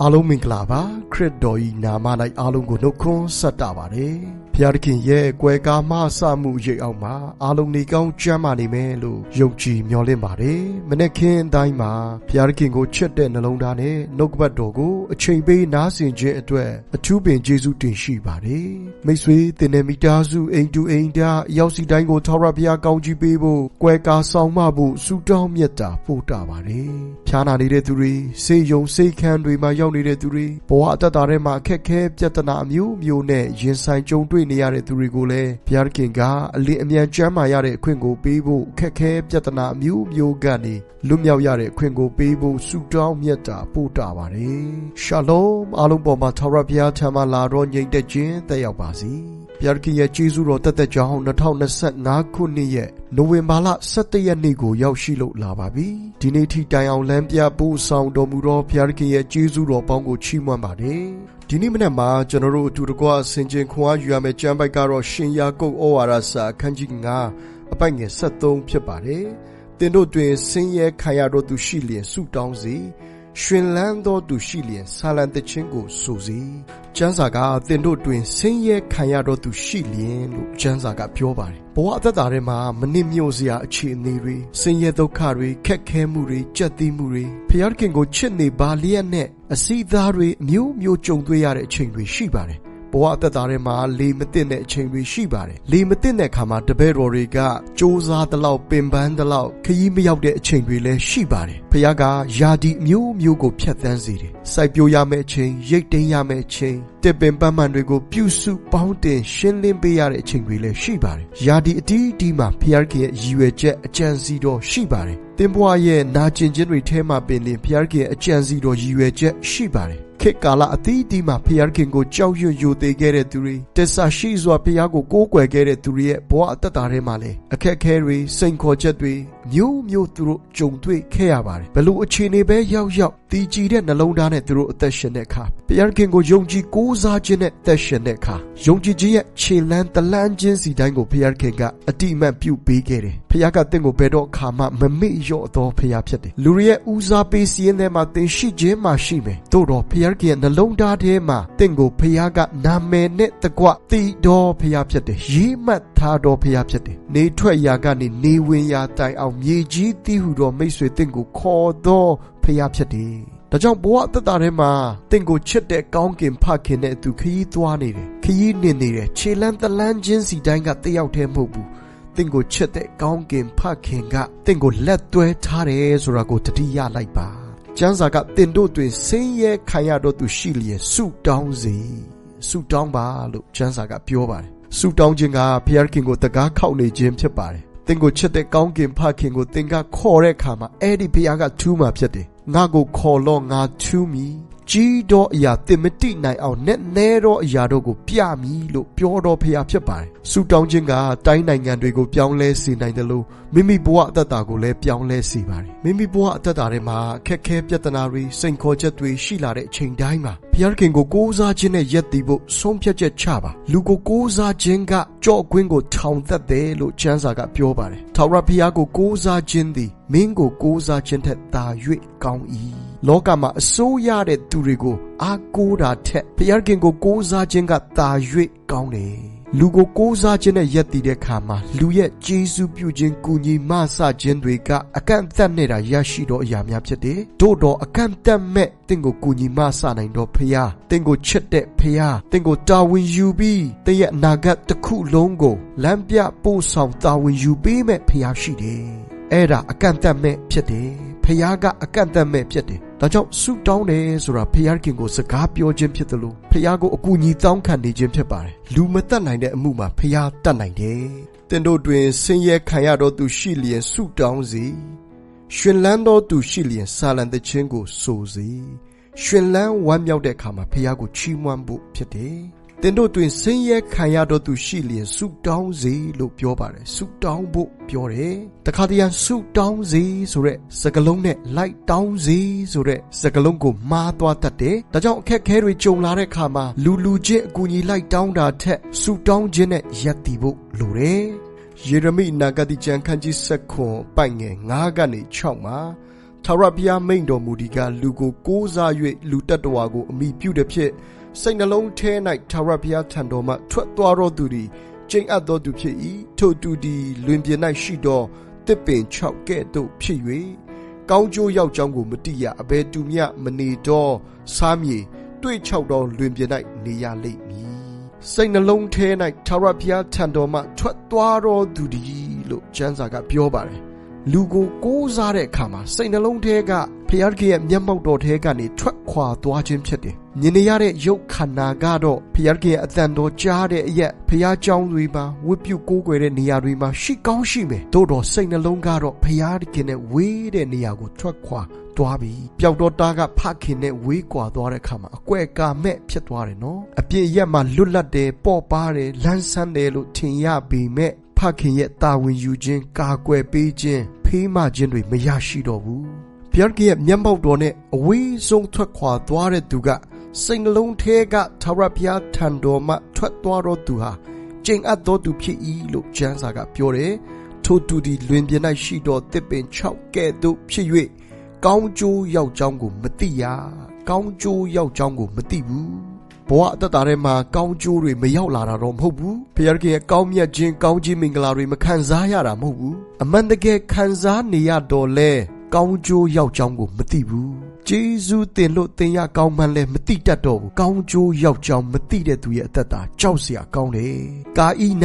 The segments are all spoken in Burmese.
အားလုံးမင်္ဂလာပါခရစ်တော်ဤနာမ၌အားလုံးကိုနှုတ်ခွန်းဆက်တာပါတယ် ဖျားသခင်ရဲ့ကွယ်ကားမဆမှုရိပ်အောင်မှာအားလုံးနေကောင်းကြမ်းမာနေမယ်လို့ယုံကြည်မျှော်လင့်ပါတယ်မနေ့ခင်အတိုင်းမှာဖျားသခင်ကိုချစ်တဲ့နှလုံးသားနဲ့နှုတ်ကပတ်တော်ကိုအချိန်ပေးနားဆင်ခြင်းအတွက်အထူးပင်ကျေးဇူးတင်ရှိပါတယ်မိတ်ဆွေတင်တဲ့မိသားစုအိမ်တူအိမ်သားရောက်စီတိုင်းကိုထောက်ရဖျားကောင်းကြီးပေးဖို့ကွယ်ကားဆောင်မဖို့ဆုတောင်းမြတ်တာပို့တာပါတယ်ဖျားနာနေတဲ့သူတွေစေယုံစေခန်းတွေမှာရောက်နေတဲ့သူတွေဘဝအတ္တတာထဲမှာအခက်ခဲပြဿနာအမျိုးမျိုးနဲ့ရင်ဆိုင်ကြုံတွေ့နေရတဲ့သူတွေကိုလည်းဘုရားခင်ကအလင်းအမြန်ကျမ်းမာရတဲ့အခွင့်ကိုပေးဖို့အခက်ခဲပြဿနာအမျိုးမျိုးကနေလွတ်မြောက်ရတဲ့အခွင့်ကိုပေးဖို့ဆုတောင်းမြတ်တာပို့တာပါတယ်ရှာလုံအားလုံးပေါ်မှာထာဝရဘုရားထံမှလာတော့ညီတဲ့ခြင်းတက်ရောက်ပါစေ ဘုရားခင်ရဲ့ကျေးဇူးတော်တက်တက်ကြောင်း2025ခုနှစ်ရဲ့နိုဝင်ဘာလ17ရက်နေ့ကိုရောက်ရှိလို့လာပါပြီဒီနေ့ထိတိုင်အောင်လမ်းပြပို့ဆောင်တော်မူသောဘုရားခင်ရဲ့ကျေးဇူးတော်ပေါင်းကိုချီးမွမ်းပါတယ်ဒီနေ့မနက်မှာကျွန်တော်တို့အတူတကွဆင်ခြင်ခွန်အားယူရမယ့်ကျမ်းပိုက်ကတော့ရှင်ယာကုပ်ဩဝါဒစာအခန်းကြီး9အပိုက်ငယ်73ဖြစ်ပါတယ်တင်တို့တွင်ဆင်းရဲခံရတော်သူရှိလျင်ဆုတောင်းစေ ရှင်လန်းသောသူရှိလျင်ဆာလံတခြင်းကိုဆိုစေကျမ်းစာကသင်တို့တွင်ဆင်းရဲခံရတော်သူရှိလျင်လို့ကျမ်းစာကပြောပါတယ်ဘဝအသက်တာထဲမှာမနစ်မြို့စရာအခြေအနေတွေဆင်းရဲဒုက္ခတွေခက်ခဲမှုတွေကြက်သီးမှုတွေဖျားခင်ကိုချစ်နေပါလျက်နဲ့အစီအသားတွေအမျိုးမျိုးကြုံတွေ့ရတဲ့အချိန်တွေရှိပါတယ် ဘဝအသက်တာထဲမှာလေမသိတဲ့အချိန်တွေရှိပါတယ်လေမသိတဲ့အခါမှာတပည့်တော်တွေကစ조사တလောက်ပင်ပန်းတလောက်ခရီးမရောက်တဲ့အချိန်တွေလည်းရှိပါတယ်ဖခင်ကယာဒီမျိုးမျိုးကိုဖျက်ဆီးစေတယ်စိုက်ပျိုးရမယ့်အချိန်ရိတ်သိမ်းရမယ့်အချိန်တစ်ပင်ပန်းမှန်တွေကိုပြုစုပေါင်းတင်ရှင်းလင်းပေးရတဲ့အချိန်တွေလည်းရှိပါတယ်ယာဒီအတီးတီးမှာဖခင်ရဲ့ရည်ရွယ်ချက်အကြံစီတော်ရှိပါတယ်တင်ဘွားရဲ့နာကျင်ခြင်းတွေထဲမှာပင်လင်ဖခင်ရဲ့အကြံစီတော်ရည်ရွယ်ချက်ရှိပါတယ် ခေတ်ကာလအသီးသီးမှာဖျားခင်ကိုကြောက်ရွံ့ယိုသေးခဲ့တဲ့သူတွေတစ္ဆာရှိစွာဖျားကိုကိုးကွယ်ခဲ့တဲ့သူတွေရဲ့ဘဝအတ္တတာထဲမှာလည်းအခက်အခဲတွေစိန်ခေါ်ချက်တွေမျိုးမျိုးသူတို့ကြုံတွေ့ခဲ့ရပါတယ်ဘလို့အခြေအနေပဲရောက်ရောက်တည်ကြည်တဲ့နှလုံးသားနဲ့သူတို့အသက်ရှင်တဲ့အခါဖျားခင်ကိုယုံကြည်ကိုးစားခြင်းနဲ့အသက်ရှင်တဲ့အခါယုံကြည်ခြင်းရဲ့ခြေလန်းတလန်းခြင်းစီတိုင်းကိုဖျားခင်ကအတိအမှန်ပြုပေးခဲ့တယ် ဖျားကတင့်ကိုဘယ်တော့အခါမှမမေ့လျော့သောဖျားဖြစ်တယ်လူတွေရဲ့ဦးစားပေးစီးရင်ထဲမှာသင်ရှိခြင်းမှရှိမယ်တို့တော့ဖျားခင်ရဲ့နှလုံးသားထဲမှာတင့်ကိုဖျားကနာမည်နဲ့တကွတည်တော်ဖျားဖြစ်တယ်ရေးမှတ်ထားတော်ဖျားဖြစ်တယ်နေထွက်ရာကနေနေဝင်ရာတိုင်အောင်မြေကြီးတည်ဟူသောမိတ်ဆွေတင့်ကိုခေါ်သောဖျားဖြစ်တယ်ဒါကြောင့်ဘဝအသက်တာထဲမှာတင့်ကိုချစ်တဲ့ကောင်းကင်ဖခင်နဲ့အတူခရီးသွားနေတယ်ခရီးနေနေတယ်ခြေလန်းတလန်းချင်းစီတိုင်းကတယောက်တည်းမဟုတ်ဘူး တင့်ကိုချစ်တဲ့ကောင်းကင်ဖခင်ကတင့်ကိုလက်သွဲထားတယ်ဆိုတာကိုတတိယလိုက်ပါကျမ်းစာကတင်တို့တွင်ဆင်းရဲခံရတော့သူရှိလျက်ဆုတောင်းစေဆုတောင်းပါလို့ကျမ်းစာကပြောပါတယ်ဆုတောင်းခြင်းကဘုရားခင်ကိုတကားခောက်နေခြင်းဖြစ်ပါတယ်သင်ကိုချစ်တဲ့ကောင်းကင်ဖခင်ကိုသင်ကခေါ်တဲ့အခါမှာအဲ့ဒီဘုရားကထူးမှာဖြစ်တယ်ငါကိုခေါ်လို့ငါထူးမည် ကြီးသောအရာတင်မတိနိုင်အောင်နဲ့နဲသောအရာတို့ကိုပြမည်လို့ပြောတော်ဖရားဖြစ်ပါတယ်။ဆူတောင်းခြင်းကတိုင်းနိုင်ငံတွေကိုပြောင်းလဲစေနိုင်တယ်လို့မိမိဘဝအသက်တာကိုလည်းပြောင်းလဲစေပါတယ်။မိမိဘဝအသက်တာထဲမှာခက်ခဲပြဿနာတွေစိန်ခေါ်ချက်တွေရှိလာတဲ့အချိန်တိုင်းမှာဘုရားခင်ကိုကိုးစားခြင်းနဲ့ယက်တည်ဖို့ဆုံးဖြတ်ချက်ချပါလူကိုကိုးစားခြင်းကကြော့ကွင်းကိုထောင်သက်တယ်လို့ကျမ်းစာကပြောပါတယ်။ထာဝရဘုရားကိုကိုးစားခြင်းသည်မင်းကိုကိုးစားခြင်းထက်သာ၍ကောင်း၏လောကမှာအစိုးရတဲ့သူတွေကိုအားကိုးတာထက်ဘုရားခင်ကိုကိုးစားခြင်းကသာ၍ကောင်းတယ် လူကိုကိုးစားခြင်းနဲ့ယက်တည်တဲ့အခါမှာလူရဲ့ကျေးဇူးပြုခြင်းကူညီမဆခြင်းတွေကအကန့်အသတ်နဲ့တာရရှိတော့အရာများဖြစ်တယ်။တို့တော့အကန့်အသတ်မဲ့တင့်ကိုကူညီမဆနိုင်တော့ဖရာတင့်ကိုချစ်တဲ့ဖရာတင့်ကိုတာဝန်ယူပြီးတင့်ရဲ့အနာဂတ်တစ်ခုလုံးကိုလမ်းပြပို့ဆောင်တာဝန်ယူပေးမဲ့ဖရာရှိတယ်။အဲ့ဒါအကန့်အသတ်မဲ့ဖြစ်တယ်။ ဖရာကအကန့်အသတ်မဲ့ဖြစ်တယ်။ဒါကြောင့်ဆုတောင်းတယ်ဆိုတာဖယားခင်ကိုစကားပြောခြင်းဖြစ်တယ်လို့ဖယားကိုအကူအညီတောင်းခံနေခြင်းဖြစ်ပါတယ်လူမတတ်နိုင်တဲ့အမှုမှာဖယားတတ်နိုင်တယ်တင်တို့တွင်ဆင်းရဲခံရသောသူရှိလျင်ဆုတောင်းစေရှင်လန်းသောသူရှိလျင်စာလံတခြင်းကိုဆိုစေရှင်လန်းဝမ်းမြောက်တဲ့အခါမှာဖယားကိုချီးမွမ်းဖို့ဖြစ်တယ် တင်တို့တွင်ဆင်းရဲခံရတော့သူရှိလျင်ဆုတောင်းစေလို့ပြောပါတယ်ဆုတောင်းဖို့ပြောတယ်တခါတည်းဆုတောင်းစေဆိုတဲ့စကားလုံးနဲ့လိုက်တောင်းစေဆိုတဲ့စကားလုံးကိုမှားသွားတတ်တယ်ဒါကြောင့်အခက်ခဲတွေကြုံလာတဲ့အခါမှာလူလူချင်းအကူအညီလိုက်တောင်းတာထက်ဆုတောင်းခြင်းနဲ့ယက်တည်ဖို့လိုတယ်ယေရမိနဂတိကျမ်းခန်းကြီး7ခွန်ပိုက်ငယ်9ကနေ6မှာထာဝရဘုရားမိန့်တော်မူဒီကလူကိုကိုးစား၍လူတ attva ကိုအမိပြုတဲ့ဖြစ် စိတ်နှလုံးထဲ၌ထာဝရဘုရားထံတော်မှထွက်သွားတော်သူသည်ကျင့်အပ်သောသူဖြစ်၏ထို့သူသည်လွင်ပြင်၌ရှိသောတစ်ပင်6ကဲ့သို့ဖြစ်၍ကောင်းကျိုးရောက်ကြောင်းကိုမတိရအဘယ်သူမျှမနေတော့စားမြေတွေ့ချောက်သောလွင်ပြင်၌နေရလိမ့်မည်စိတ်နှလုံးထဲ၌ထာဝရဘုရားထံတော်မှထွက်သွားတော်သူသည်လို့ကျမ်းစာကပြောပါတယ်လူကိုကိုးစားတဲ့အခါမှာစိတ်နှလုံးထဲက ဖျားတခင်ရဲ့မျက်မှောက်တော်ထဲကနေထွက်ခွာသွားခြင်းဖြစ်တယ်။မြင်နေရတဲ့ရုပ်ခန္ဓာကတော့ဖျားတခင်ရဲ့အတန်တော်ကြားတဲ့အရက်ဖျားเจ้าတွေမှာဝတ်ပြုကိုးကွယ်တဲ့နေရာတွေမှာရှိကောင်းရှိမယ်။သို့တော်စိတ်နှလုံးကတော့ဖျားတခင်နဲ့ဝေးတဲ့နေရာကိုထွက်ခွာသွားပြီ။ပျောက်တော့တာကဖခင်နဲ့ဝေးကွာသွားတဲ့အခါမှာအကွက်ကာမဲ့ဖြစ်သွားတယ်နော်။အပြည့်ရက်မှာလွတ်လပ်တယ်ပေါ့ပါတယ်လန်းဆန်းတယ်လို့ထင်ရပေမဲ့ဖခင်ရဲ့တာဝန်ယူခြင်းကာကွယ်ပေးခြင်းဖေးမခြင်းတွေမရရှိတော့ဘူး ဘုရားကြီးရဲ့မျက်မှောက်တော်နဲ့အဝေးဆုံးထွက်ခွာသွားတဲ့သူကစိတ်နှလုံးထဲကထာဝရဘုရားထံတော်မှထွက်သွားတော့သူဟာကျင့်အပ်တော်သူဖြစ်၏လို့ကျမ်းစာကပြောတယ်ထို့သူသည်လွင်ပြင်၌ရှိသောတစ်ပင်6ကဲ့သို့ဖြစ်၍ကောင်းကျိုးရောက်ကြောင်းကိုမသိရကောင်းကျိုးရောက်ကြောင်းကိုမသိဘူးဘဝအသက်တာထဲမှာကောင်းကျိုးတွေမရောက်လာတာတော့မဟုတ်ဘူးဖခင်ရဲ့ကောင်းမြတ်ခြင်းကောင်းခြင်းမင်္ဂလာတွေမခံစားရတာမဟုတ်ဘူးအမှန်တကယ်ခံစားနေရတော့လဲ ကောင်းကျိုးရောက်ကြောင်းကိုမသိဘူးဂျေဇုတင်လို့တင်ရကောင်းမှန်းလဲမသိတတ်တော့ဘူးကောင်းကျိုးရောက်ကြောင်းမသိတဲ့သူရဲ့အသက်တာကြောက်စရာကောင်းတယ်ကာဣန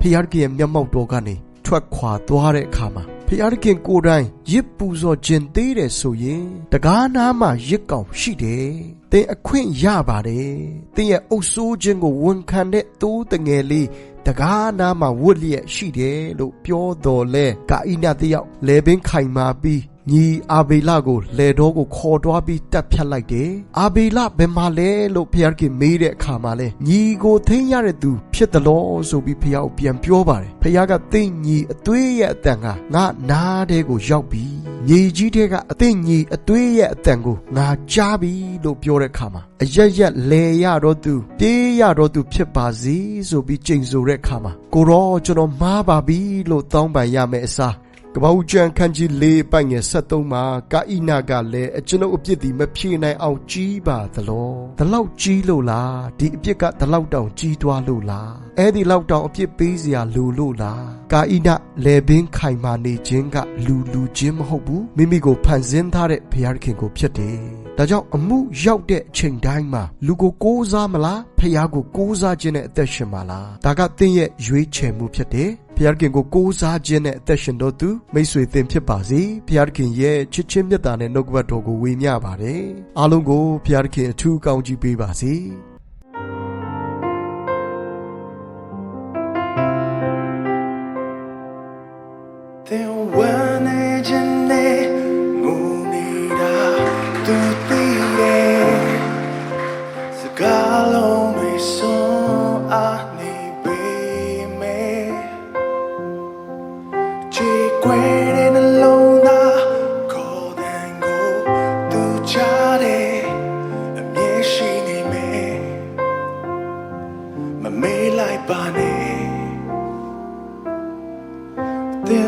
ဖခင်ရဲ့မျက်မှောက်တော်ကနေထွက်ခွာသွားတဲ့အခါမှာဖျားခင်ကိုယ်တိုင်ရစ်ပူဇော်ခြင်းသေးတယ်ဆိုရင်တကားနားမှာရစ်ကောင်ရှိတယ်။သင်အခွင့်ရပါတယ်။သင်ရဲ့အုပ်ဆိုးခြင်းကိုဝန်ခံတဲ့သိုးတငယ်လေးတကားနားမှာဝတ်လျက်ရှိတယ်လို့ပြောတော်လဲကာဣနတယောက်လေပင်ခိုင်မာပြီး ညီအာဘေလကိုလေတော်ကိုခေါ်တွားပြီးတပ်ဖြတ်လိုက်တယ်။အာဘေလဘယ်မှာလဲလို့ဖျားခင်မေးတဲ့အခါမှာလဲညီကိုထိန်းရတဲ့သူဖြစ်တယ်လို့ဆိုပြီးဖျားကိုပြန်ပြောပါတယ်။ဖျားကသိညီအသွေးရဲ့အတန်ကငါနားတဲ့ကိုရောက်ပြီ။ညီကြီးတဲ့ကအသိညီအသွေးရဲ့အတန်ကိုငါကြားပြီလို့ပြောတဲ့အခါမှာအရရက်လဲရတော့သူပြေးရတော့သူဖြစ်ပါစေဆိုပြီးကြိမ်ဆိုတဲ့အခါမှာကိုရောကျွန်တော်မားပါပြီလို့တောင်းပန်ရမယ်အစား ကပ္ပဦးကျမ်းခန်းကြီး၄ပိုင်ငယ်73မှာကာဣနာကလည်းအကျွန်ုပ်အပြစ်ဒီမဖြေနိုင်အောင်ကြီးပါသလောဒီလောက်ကြီးလို့လားဒီအပြစ်ကဒီလောက်တောင်ကြီးသွားလို့လားအဲ့ဒီလောက်တောင်အပြစ်ပေးစရာလိုလို့လားကာဣနာလေပင်ခိုင်မာနေခြင်းကလူလူချင်းမဟုတ်ဘူးမိမိကိုဖန်ဆင်းထားတဲ့ဘုရားခင်ကိုဖြစ်တယ်ဒါကြောင့်အမှုရောက်တဲ့အချိန်တိုင်းမှာလူကိုကိုးစားမလားဖះကိုကိုးစားခြင်းနဲ့အသက်ရှင်ပါလားဒါကသင်ရဲ့ရွေးချယ်မှုဖြစ်တယ် ဘုရားခင်ကိုကိုးစားခြင်းနဲ့အသက်ရှင်တော်သူမိတ်ဆွေသင်ဖြစ်ပါစေဘုရားခင်ရဲ့ချစ်ချင်းမြတ်တာနဲ့နှုတ်ကပတ်တော်ကိုဝေမျှပါတယ်အားလုံးကိုဘုရားခင်အထူးကောင်းချီးပေးပါစေ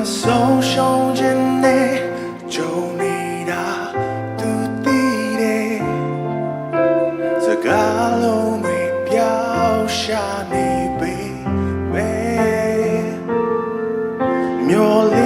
There's so shown in there, Jonita, tu tire. Zagalo me piao shani be me. Myo linja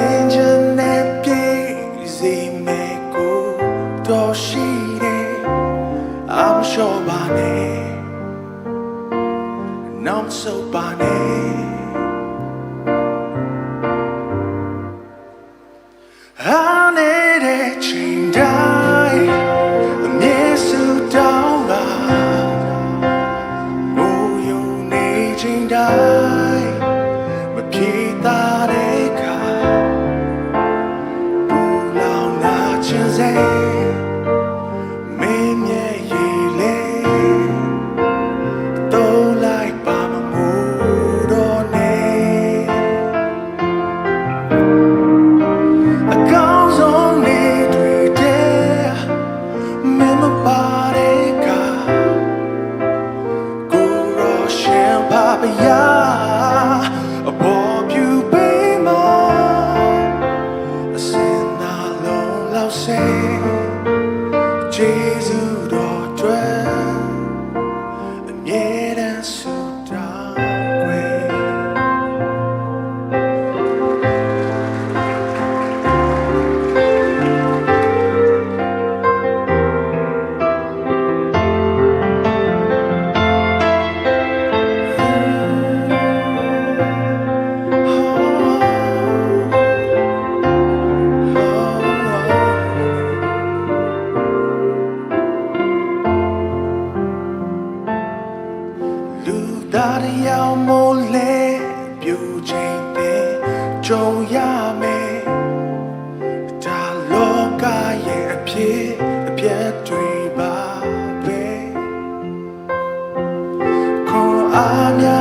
ခေါ်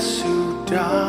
တမ်းဆူတော